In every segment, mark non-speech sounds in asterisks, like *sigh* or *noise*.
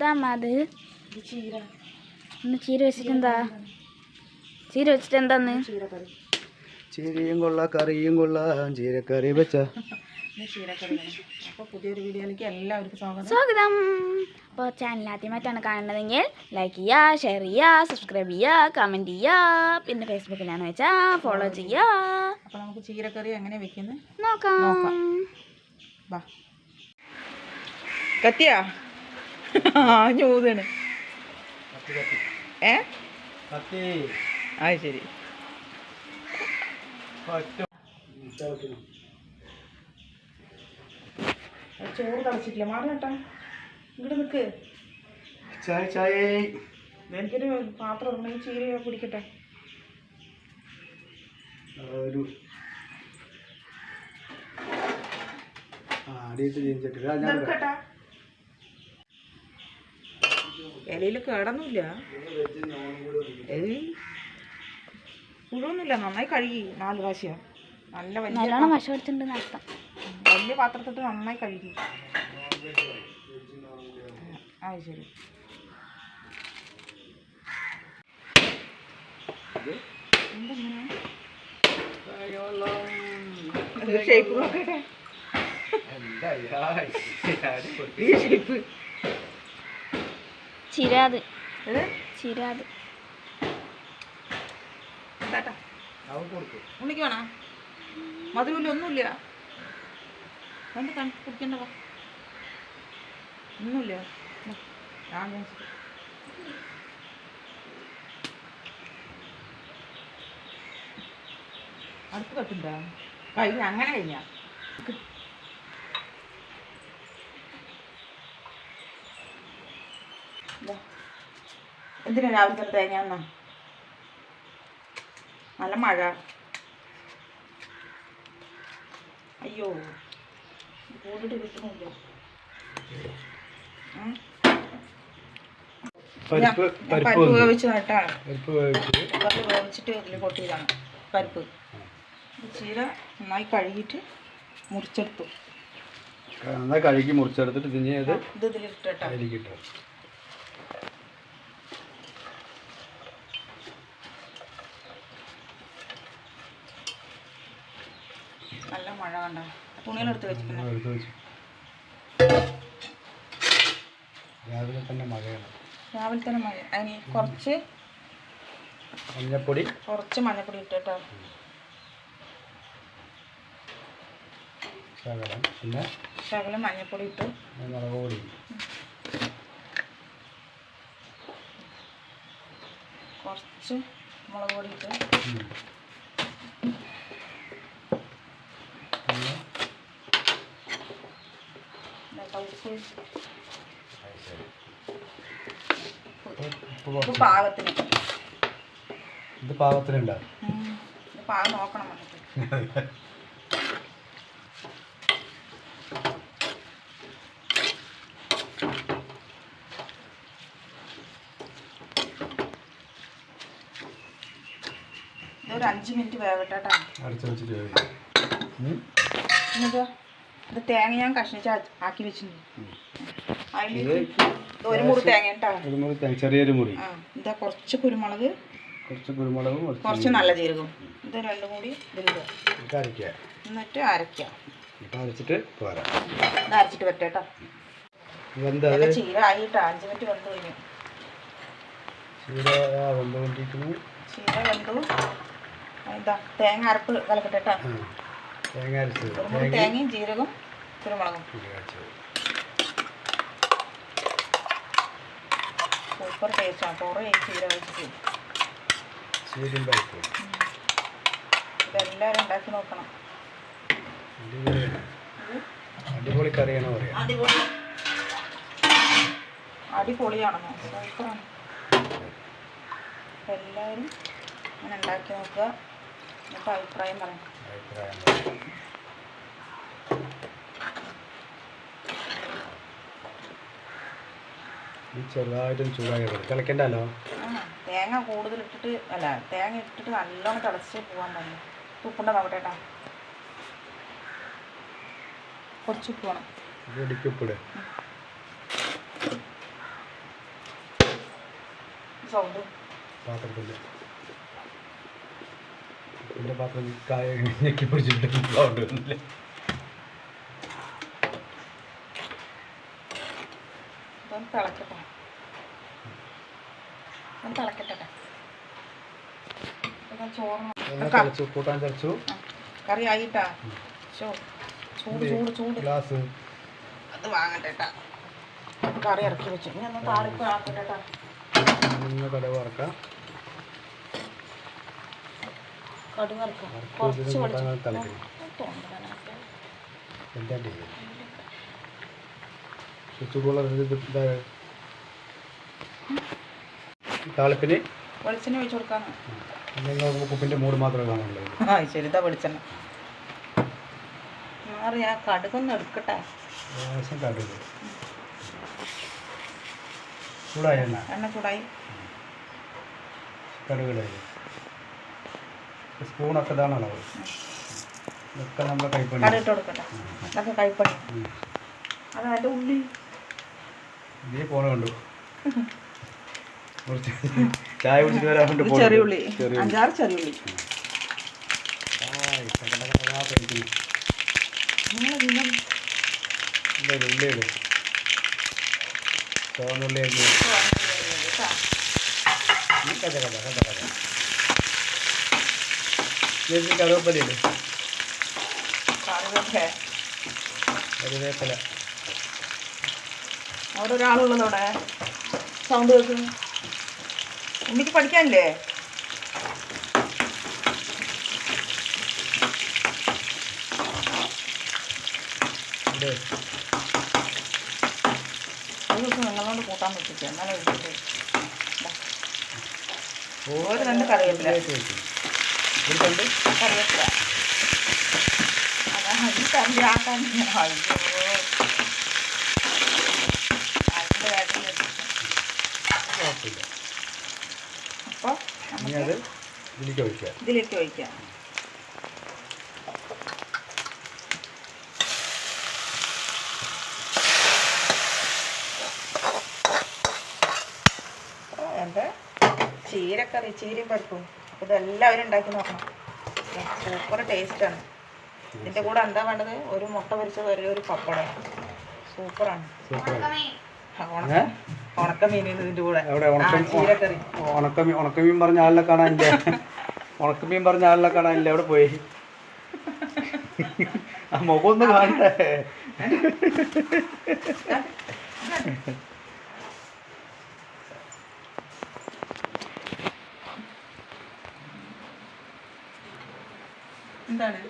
എന്താ അമ്മ അത് ഇത് ചീര. വെച്ചിട്ടെന്താ ചീര വെച്ചിട്ട് എന്താ? ചീര വെച്ചിട്ട് എന്താന്ന്? ചീരയും കൊള്ള കറിയും കൊള്ളാം ചീരക്കറി വെച്ച. പുതിയൊരു വീഡിയോയിലേക്ക് എല്ലാവർക്കും സ്വാഗതം. സ്വാഗതം. അപ്പോൾ ചാനൽ ആദ്യമായിട്ടാണ് കാണുന്നതെങ്കിൽ ലൈക്ക് ചെയ്യുക ഷെയർ ചെയ്യുക സബ്സ്ക്രൈബ് ചെയ്യുക കമന്റ് ചെയ്യുക. പിന്നെ ഫേസ്ബുക്കിലാണ് വെച്ചാൽ ഫോളോ ചെയ്യുക. അപ്പോൾ നമുക്ക് ചീരക്കറി എങ്ങനെ വെക്കുന്നത് നോക്കാം. നോക്കാം. വാ. കത്തിയാ ഞൂതാണ് ഏ? ആ ശരി. ചോറ് തളച്ചിട്ടില്ല. മാറി കേട്ടാ. ഇവിടെ നിൽക്ക് ചായ ചായ. എനിക്കൊരു പാത്രം ഉണ്ടെങ്കിൽ ചീര കുടിക്കട്ടെ. ഒരു ആ അടിയിട്ട് ജനിച്ചിട്ട് ഞാൻ ഇലയിൽ കേടൊന്നുമില്ല. പുഴുവൊന്നുമില്ല നന്നായി കഴുകി നാല് പ്രാവശ്യം. നല്ല വലിയ വലിയ പാത്രത്തിട്ട് നന്നായി കഴുകി. ആ ശരി. ഷേപ്പ് നോക്കട്ടെ. ഈ ഷേപ്പ് ചിരാത്. ചിരാത്. ഉണ്ണിക്ക് വേണോ? മധുരമില്ല ഒന്നുമില്ല. കണ്ട് കണ്ട് കുടിക്കണ്ട വാ. ഒന്നുമില്ല. അടുത്ത് കത്തുണ്ട കഴിഞ്ഞ അങ്ങനെ കഴിഞ്ഞ. എന്തിനാ രാവിലത്തെ തേങ്ങ എന്നാ നല്ല മഴ. അയ്യോ കൂടിട്ട് കിട്ടുന്നില്ല. പരിപ്പ് വേവിച്ച് നട്ടാണ്. പരിപ്പ് വേവിച്ച്. പരിപ്പ് വേവിച്ചിട്ട് ഇതിൽ കൊട്ടിയതാണ് പരിപ്പ്. ചീര നന്നായി കഴുകിയിട്ട് മുറിച്ചെടുത്തു. നന്നായി കഴുകി മുറിച്ചെടുത്തിട്ട് ഇതിന് ഇത് ഇത് ഇതിലിട്ടിട്ടാ അതിലേക്കിട്ടു നല്ല മഴ കണ്ട തുണികളെടുത്ത് വെച്ചിട്ടുണ്ട് രാവിലെ തന്നെ മഴയാണ്. രാവിലെ തന്നെ മഴ. അതിന് കുറച്ച് മഞ്ഞപ്പൊടി. കുറച്ച് മഞ്ഞപ്പൊടി ഇട്ടിട്ടോ ശകലം. പിന്നെ ശകലം മഞ്ഞപ്പൊടി ഇട്ടു. മുളക് പൊടി. കുറച്ച് മുളക് പൊടി ഇട്ട് ഉം. പിന്നെ ഇതാ ഉപ്പ് കുറച്ച്. പാകത്തിന്. ഇത് പാകത്തിനുണ്ടോ. ഇത് പാകം നോക്കണം അഞ്ച് മിനിറ്റ് വേവട്ടെ കേട്ടോ ഇത് തേങ്ങ ഞാൻ കഷ്ണിച്ച് ആക്കി വെച്ചിട്ടുണ്ട് അതിൽ ഇത് ഇത് ഒരു മുറി തേങ്ങ ചെറിയൊരു മുറി. ഇതാ കുറച്ച് കുരുമുളക് കുറച്ച് കുരുമുളകും കുറച്ച് നല്ല ജീരകം. ഇത് രണ്ടും കൂടി ഇതിലിടുക ഇത് എന്നിട്ട് അരയ്ക്കുക. ഇപ്പം അരച്ചിട്ട് പോരാ. ഇത് അരച്ചിട്ട് ഇതൊക്കെ ചീര ആയിട്ടോ അഞ്ച് മിനിറ്റ് വെന്ത് കഴിഞ്ഞു. ചീര വെന്തു എന്താ തേങ്ങ അരപ്പ് കലക്കട്ടെ കേട്ടോ. തേങ്ങ അരച്ചത് തേങ്ങയും ജീരകവും കുരുമുളകും. സൂപ്പർ ടേസ്റ്റാണ് കുറേ ജീരകം വെച്ചിട്ട്. ഇതെല്ലാവരും ഉണ്ടാക്കി നോക്കണം. അടിപൊളി കറിയാണ് പറയാം. അടിപൊളി. അടിപൊളിയാണെന്നോ? സൂപ്പറാണ്. എല്ലാവരും അങ്ങനെ ഉണ്ടാക്കി നോക്കുക. എന്നിട്ട് അഭിപ്രായം പറയാം. അഭിപ്രായം. ഈ ചെറുതായിട്ടും ചൂടായി തിളക്കണ്ടല്ലോ? തേങ്ങ കൂടുതൽ ഇട്ടിട്ട് അല്ല തേങ്ങ ഇട്ടിട്ട് നല്ലോണം തിളച്ച് പോകാൻ തന്നെ ഉപ്പുണ്ടോ നോക്കട്ടെ കുറച്ച് ഉപ്പ് വേണം. ഇത് ഇടിക്കുപ്പിട് സൗണ്ട്. പാത്രത്തിന്റെ എന്റെ പാത്രം കായ ഞെക്കി പിടിച്ചിട്ട് സൗണ്ട് വരുന്നില്ലേ തിളക്കട്ടെ. തിളക്കട്ടെ. ചോറ് കൂട്ടാൻ തിളച്ചു. കറി ആയിട്ടാ. ചൂട് ചൂട് ചൂട്. ഗ്ലാസ്. അത് വാങ്ങട്ടെ കറി ഇറക്കി വെച്ചു. ഇനി ഒന്ന് താളിപ്പ് ആക്കട്ടെ ട്ടാ. ഒന്ന് വറക്കാം കടുക് ഇറക്കാം വറുത്ത് കുറച്ച് ഇതിന് വെളിച്ചെണ്ണ കൂട്ടാൻ തിളക്കണം തോന്നണതിനകത്ത്. എന്താ ചെയ്യുക സ്വിച്ച് ബോൾ കുറച്ച് താളിപ്പിന്? വെളിച്ചെണ്ണ ഒഴിച്ച് മൂട് മാത്രമേ കാണുള്ളൂ. ആ വെളിച്ചെണ്ണ. മാറി ആ കടുകൊന്ന് എടുക്കട്ടെ. കടുക്. ചൂടായ എണ്ണ? എണ്ണ ചൂടായി. കടുകിടായി സ്പൂണൊക്കെ ഇതാണ് അളവ് ഇതൊക്കെ നമ്മൾ കൈപ്പണി. കറി ഇട്ട് കൊടുക്കട്ടെ. ഇതൊക്കെ കൈപ്പണി. അത് അതിന്റെ ഉള്ളി. ഇതേ പോണ കണ്ടു. കുറച്ച് ചായ *laughs* കുടിച്ചിട്ട് വരാൻ വേണ്ടി ചെറിയ ഉള്ളി അഞ്ചാറ് ചെറിയ ഉള്ളി ആയ്, കടല കടലാ കഴിക്കുന്നു. എന്താ ഇത് ഉള്ളിയിട് ചുവന്നുള്ളി അരിഞ്ഞ്. ഈ കഥ കഥ കഥ കഥ. ചേച്ചി കറുവപ്പലയില്ലേ? കറിവേപ്പല. അവിടെ ഒരാളുള്ളതോടെ സൗണ്ട് കേൾക്കുന്നു ഉണ്ണിക്ക് പഠിക്കാനില്ലേ? ഒരു ദിവസം നിങ്ങളോട് കൂട്ടാൻ പറ്റില്ല. എന്നാലും ഒരു രണ്ട് കറിവേപ്പില. ഇതിലേക്ക് വെക്കും. ഒരു കണ്ട് കറിവേപ്പില അതാ ഈ കറി ആക്കാൻ അയ്യോ അപ്പോൾ അത് ഇതിലേക്ക് ഒഴിക്കാം. ഇതിലേക്ക് ഒഴിക്കാം. എന്റെ ചീരക്കറി ചീരയും പരിപ്പും. ഇതെല്ലാവരും ഉണ്ടാക്കി നോക്കണം. സൂപ്പർ ടേസ്റ്റാണ് ഇതിന്റെ കൂടെ എന്താ വേണ്ടത്? ഒരു മുട്ട പൊരിച്ചത് ഒരു ഒരു പപ്പടം സൂപ്പറാണ്. ഉണക്കമീൻ. ഉണക്ക ഉണക്ക ഇതിന്റെ കൂടെ. ചീരക്കറി. ഉണക്കമീൻ ഉണക്കമീൻ പറഞ്ഞ ആളിനെ കാണാനില്ല? ഉണക്കമീൻ പറഞ്ഞ ആളിനെ കാണാനില്ല? അവിടെ പോയി? ആ മുഖം ഒന്ന് എന്താണ്?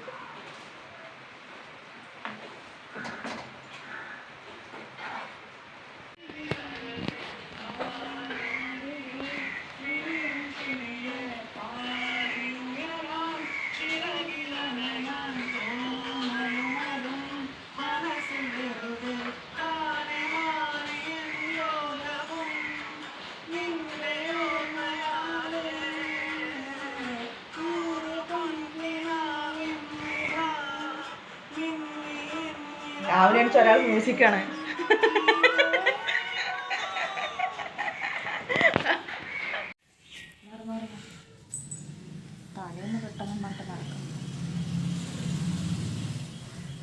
എണീച്ച് ഒരാൾ മ്യൂസിക്കാണ്. തലേന്ന് കിട്ടണം പറഞ്ഞിട്ട് നടക്കുന്നു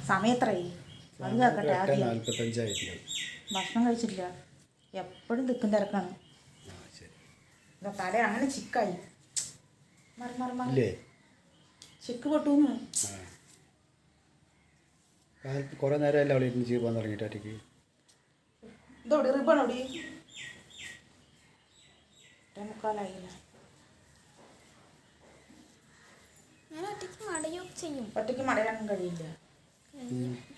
സമയത്രയായി? അത് കേൾക്കട്ടെ ആദ്യം. നാൽപ്പത്തഞ്ചായിട്ടുണ്ട് ഭക്ഷണം കഴിച്ചില്ല. എപ്പോഴും തിക്കും തിരക്കാണ്. തല അങ്ങനെ ചിക്കായി? മറി മറി മറി. ഇല്ലേ? ചിക്ക് പൊട്ടൂന്ന്. കാലത്ത് കുറേ നേരമല്ല അവിടെ ഇരുന്ന് ചെയ്യാൻ തുടങ്ങിയിട്ട് ഒറ്റയ്ക്ക്? ഇതോടി റിബൺ ഓടി മുക്കാലായില്ല? ഞാൻ ഒറ്റയ്ക്ക് മടയൊക്കെ ചെയ്യും. ഒറ്റയ്ക്ക് മടയാനും കഴിയില്ല.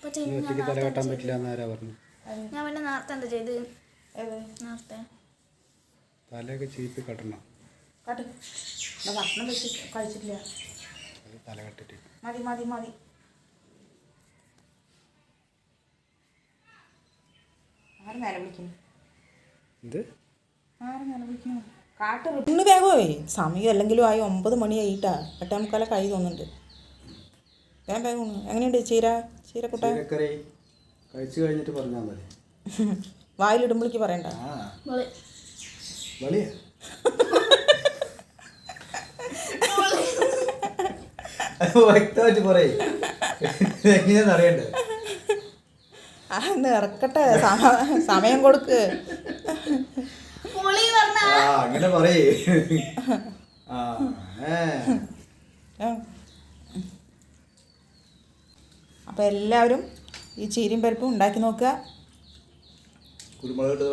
ഒറ്റയ്ക്ക് തല കെട്ടാൻ പറ്റില്ല എന്നാരാ പറഞ്ഞു ഞാൻ പിന്നെ നേരത്തെ എന്താ ചെയ്ത്? നേരത്തെ തലയൊക്കെ ചീപ്പി കെട്ടണം. കാട്ട്. ഞാൻ ഭക്ഷണം കഴിച്ച് കഴിച്ചിട്ടില്ല. തല കെട്ടിട്ട്. മതി മതി മതി. വിളിക്കുന്നു? ഇത് വിളിക്കുന്നു? കാട്ട് ഇന്ന് വേഗമേ സമയം അല്ലെങ്കിലും ആയി ഒമ്പത് മണിയായിട്ടാ എട്ടേ മുക്കാലെ കൈ തോന്നുന്നുണ്ട്. ഞാൻ വേഗം. എങ്ങനെയുണ്ട് ചീര? ചീരക്കുട്ട കഴിച്ചു കഴിഞ്ഞിട്ട് പറഞ്ഞാൽ മതി. വായിലിടുമ്പോഴേക്ക് പറയണ്ട. *laughs* വ്യക്തമായിട്ട് പറയേ. എങ്ങനെയാന്ന് അറിയണ്ടേ? ഒന്ന് ഇറക്കട്ടെ സമയം കൊടുക്ക്. അങ്ങനെ പറയേ. ആ അപ്പോൾ എല്ലാവരും ഈ ചീരിയും പരിപ്പും ഉണ്ടാക്കി നോക്കുക. കുരുമുളക്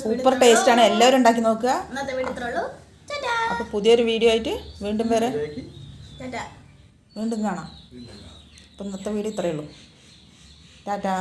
സൂപ്പർ ടേസ്റ്റാണ് എല്ലാവരും ഉണ്ടാക്കി നോക്കുക. അപ്പൊ വീഡിയോ ഇത്രേ ഉള്ളൂ. ടാറ്റാ. അപ്പോൾ പുതിയൊരു വീഡിയോ ആയിട്ട് വീണ്ടും വരെ. ടാറ്റാ. വീണ്ടും കാണാം. അപ്പം ഇന്നത്തെ വീഡിയോ ഇത്രയേ ഉള്ളൂ. ടാറ്റാ.